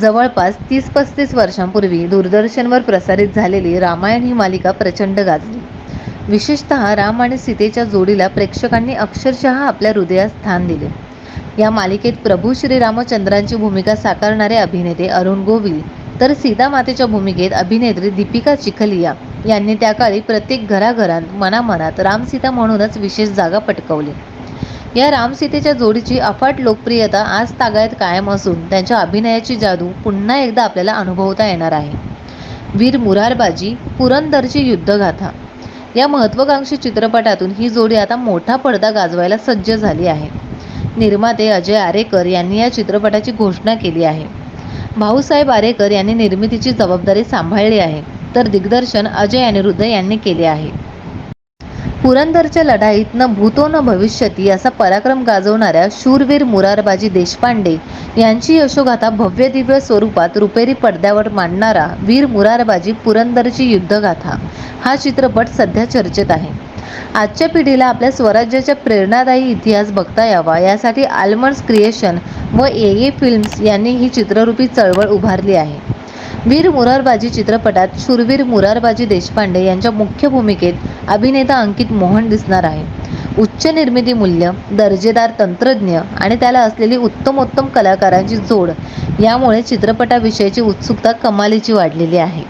जवळपास तीस पस्तीस वर्षांपूर्वी दूरदर्शनवर प्रसारित झालेली रामायण ही मालिका प्रचंड गाजली. विशेषतः राम आणि सीतेच्या जोडीला प्रेक्षकांनी अक्षरशः आपल्या हृदयात स्थान दिले. या मालिकेत प्रभू श्रीरामचंद्रांची भूमिका साकारणारे अभिनेते अरुण गोविल तर सीता मातेच्या भूमिकेत अभिनेत्री दीपिका चिखलिया यांनी त्या काळी प्रत्येक घराघरात मनामनात रामसीता म्हणूनच विशेष जागा पटकवली. या रामसीतेच्या जोडीची अफाट लोकप्रियता आज तागायत कायम असून त्यांच्या अभिनयाची जादू पुन्हा एकदा आपल्याला अनुभवता येणार आहे. वीर मुरारबाजी पुरंदरची युद्धगाथा. या महत्त्वाकांक्षी चित्रपटातून ही जोडी आता मोठा पडदा गाजवायला सज्ज झाली आहे. निर्माते अजय आरेकर यांनी या चित्रपटाची घोषणा केली आहे. भाऊसाहेब आरेकर यांनी निर्मितीची जबाबदारी सांभाळली आहे तर दिग्दर्शन अजय अनिरुद्ध यांनी केले आहे. पुरंदरच्या लढाईत न भूतो न भविष्यती असा पराक्रम गाजवणाऱ्या शूरवीर मुरारबाजी देशपांडे यांची यशोगाथा भव्य दिव्य स्वरूपात रुपेरी पडद्यावर मांडणारा वीर मुरारबाजी पुरंदरची युद्धगाथा. हा चित्रपट सध्या चर्चेत आहे. आजच्या पिढीला आपल्या स्वराज्याच्या प्रेरणादायी इतिहास बघता यावा यासाठी आल्मर्स क्रिएशन व ए ए फिल्म्स यांनी ही चित्ररूपी चळवळ उभारली आहे. वीर मुरारबाजी चित्रपटात शूरवीर मुरारबाजी देशपांडे यांच्या मुख्य भूमिकेत अभिनेता अंकित मोहन दिसणार आहे. उच्च निर्मिती मूल्य दर्जेदार तंत्रज्ञ आणि त्याला असलेली उत्तमोत्तम कलाकारांची जोड यामुळे चित्रपटाविषयीची उत्सुकता कमालीची वाढलेली आहे.